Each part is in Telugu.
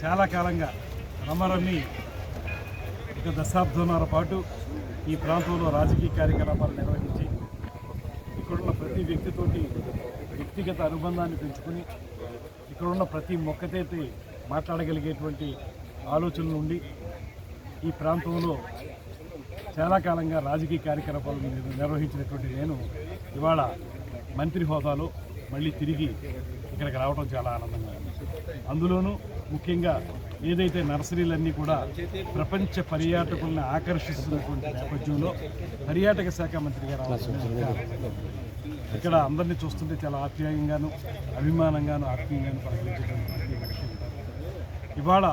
చాలా కాలంగా రమరమ్మి ఒక దశాబ్దంన్నర పాటు ఈ ప్రాంతంలో రాజకీయ కార్యకలాపాలు నిర్వహించి ఇక్కడున్న ప్రతి వ్యక్తితోటి వ్యక్తిగత అనుబంధాన్ని పెంచుకుని ఇక్కడున్న ప్రతి మొక్కతేటి మాట్లాడగలిగేటువంటి ఆలోచనలు ఉండి ఈ ప్రాంతంలో చాలా కాలంగా రాజకీయ కార్యకలాపాలు నిర్వహించినటువంటి నేను ఇవాళ మంత్రి హోదాలో మళ్ళీ తిరిగి ఇక్కడికి రావడం చాలా ఆనందంగా ఉంది. అందులోనూ ముఖ్యంగా ఏదైతే నర్సరీలన్నీ కూడా ప్రపంచ పర్యాటకులను ఆకర్షిస్తున్నటువంటి నేపథ్యంలో పర్యాటక శాఖ మంత్రి గారు ఇక్కడ అందరినీ చూస్తుంటే చాలా ఆప్యాయంగాను అభిమానంగాను ఆత్మీయంగాను పలకరించేటువంటి ఇవాళ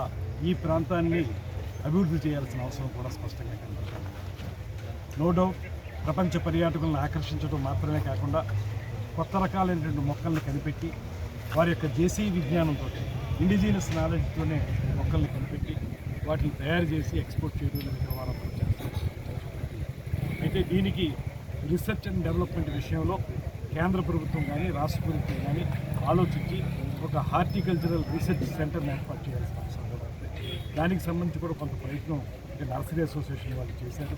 ఈ ప్రాంతాన్ని అభివృద్ధి చేయాల్సిన అవసరం కూడా స్పష్టంగా కనిపిస్తుంది నో డౌట్ ప్రపంచ పర్యాటకులను ఆకర్షించడం మాత్రమే కాకుండా కొత్త రకాలైనటువంటి మొక్కల్ని కనిపెట్టి వారి యొక్క దేశీయ విజ్ఞానంతో ఇండిజినస్ నాలెడ్జ్తోనే మొక్కల్ని కనిపెట్టి వాటిని తయారు చేసి ఎక్స్పోర్ట్ చేయడం వ్యవహారం అయితే దీనికి రీసెర్చ్ అండ్ డెవలప్మెంట్ విషయంలో కేంద్ర ప్రభుత్వం కానీ రాష్ట్ర ప్రభుత్వం కానీ ఆలోచించి ఒక హార్టికల్చరల్ రీసెర్చ్ సెంటర్ని ఏర్పాటు చేయాల్సిన అవసరం కూడా దానికి సంబంధించి కూడా కొంత ప్రయత్నం ఇక్కడ నర్సరీ అసోసియేషన్ వాళ్ళు చేశారు.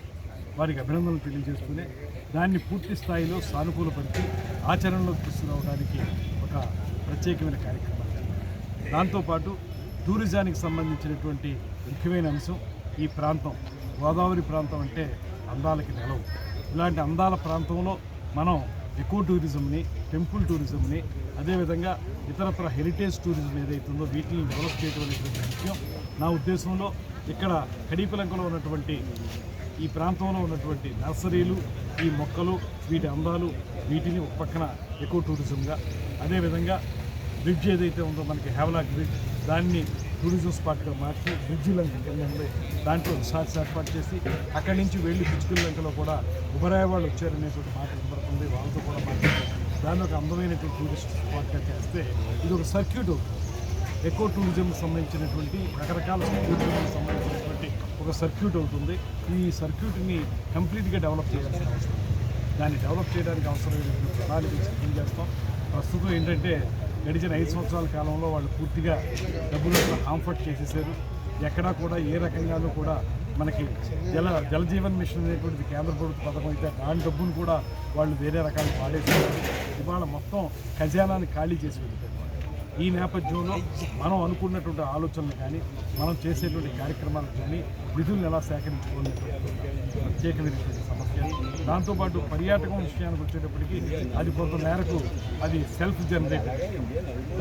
వారికి అభినందనలు తెలియజేస్తూనే దాన్ని పూర్తి స్థాయిలో సానుకూలపరిచి ఆచరణలోకి తీసుకురావడానికి ఒక ప్రత్యేకమైన కార్యక్రమం దాంతోపాటు టూరిజానికి సంబంధించినటువంటి ముఖ్యమైన అంశం ఈ ప్రాంతం గోదావరి ప్రాంతం అంటే అందాలకి నెలవు. ఇలాంటి అందాల ప్రాంతంలో మనం ఎకో టూరిజంని టెంపుల్ టూరిజంని అదేవిధంగా ఇతరత్ర హెరిటేజ్ టూరిజం ఏదైతుందో వీటిని డెవలప్ చేయడం అనేటువంటి ముఖ్యం. నా ఉద్దేశంలో ఇక్కడ కడీపలంకలో ఉన్నటువంటి ఈ ప్రాంతంలో ఉన్నటువంటి నర్సరీలు ఈ మొక్కలు వీటి అందాలు వీటిని ఒక పక్కన ఎకో టూరిజంగా అదేవిధంగా బ్రిడ్జ్ ఏదైతే ఉందో మనకి హెవలాక్ బ్రిడ్జ్ దాన్ని టూరిజం స్పాట్గా మార్చి బ్రిడ్జి లంక కింద ఉంది దాంట్లో రిసార్ట్స్ ఏర్పాటు చేసి అక్కడి నుంచి వెళ్ళి పిచ్చుకల లంకలో కూడా ఉబరాయ వాళ్ళు వచ్చారనేటువంటి మాట వినపడుతుంది. వాళ్ళతో కూడా మాట్లాడుతుంది దాన్ని ఒక అందమైనటువంటి టూరిస్ట్ స్పాట్గా చేస్తే ఇది ఒక సర్క్యూట్ అవుతుంది. ఎక్కువ టూరిజంకి సంబంధించినటువంటి రకరకాల టూరిజంకి సంబంధించినటువంటి ఒక సర్క్యూట్ అవుతుంది. ఈ సర్క్యూట్ని కంప్లీట్గా డెవలప్ చేయాల్సిన అవసరం దాన్ని డెవలప్ చేయడానికి అవసరమైనటువంటి ప్రణాళిక సిద్ధం చేస్తాం. ప్రస్తుతం ఏంటంటే గడిచిన ఐదు సంవత్సరాల కాలంలో వాళ్ళు పూర్తిగా డబ్బులు కాంఫర్ట్ చేసేసారు. ఎక్కడా కూడా ఏ రకంగానూ కూడా మనకి జల జలజీవన్ మిషన్ అనేటువంటిది కేంద్ర ప్రభుత్వ పథకం అయితే దాని డబ్బును కూడా వాళ్ళు వేరే రకాలు పాడేస్తున్నారు ఇవాళ మొత్తం ఖజానాన్ని ఖాళీ చేసి ఈ నేపథ్యంలో మనం అనుకున్నటువంటి ఆలోచనలు కానీ మనం చేసేటువంటి కార్యక్రమాలు కానీ నిధులను ఎలా సేకరించుకోవాలి ప్రత్యేకమైనటువంటి దాంతోపాటు పర్యాటకం విషయానికి వచ్చేటప్పటికి అది కొంత మేరకు అది సెల్ఫ్ జనరేటెడ్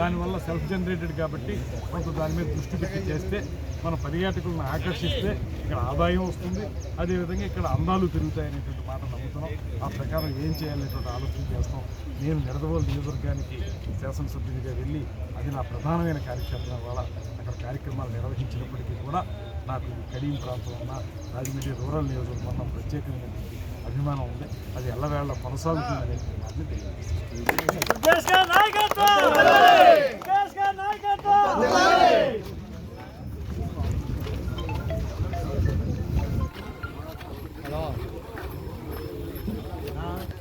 దానివల్ల సెల్ఫ్ జనరేటెడ్ కాబట్టి కొంత దాని మీద దృష్టి పెట్టి చేస్తే మన పర్యాటకులను ఆకర్షిస్తే ఇక్కడ ఆదాయం వస్తుంది. అదేవిధంగా ఇక్కడ అందాలు పెరుగుతాయనేటువంటి మాట నమ్ముతున్నాం. ఆ ప్రకారం ఏం చేయాలనేటువంటి ఆలోచన చేస్తాం. నేను నిడదవోలు నియోజకవర్గానికి శాసనసభ్యుడిగా వెళ్ళి అది నా ప్రధానమైన కార్యక్షేత్రం వల్ల అక్కడ కార్యక్రమాలు నిర్వహించినప్పటికీ కూడా నాకు కడియం ప్రాంతం ఉన్న రాజమండ్రి రూరల్ నియోజకవర్గం ప్రత్యేకమైనటువంటి అభిమానం ఉంది. అది ఎల్లవేళ కొనసాగుతుందనే మాటని తెలియజేస్తాను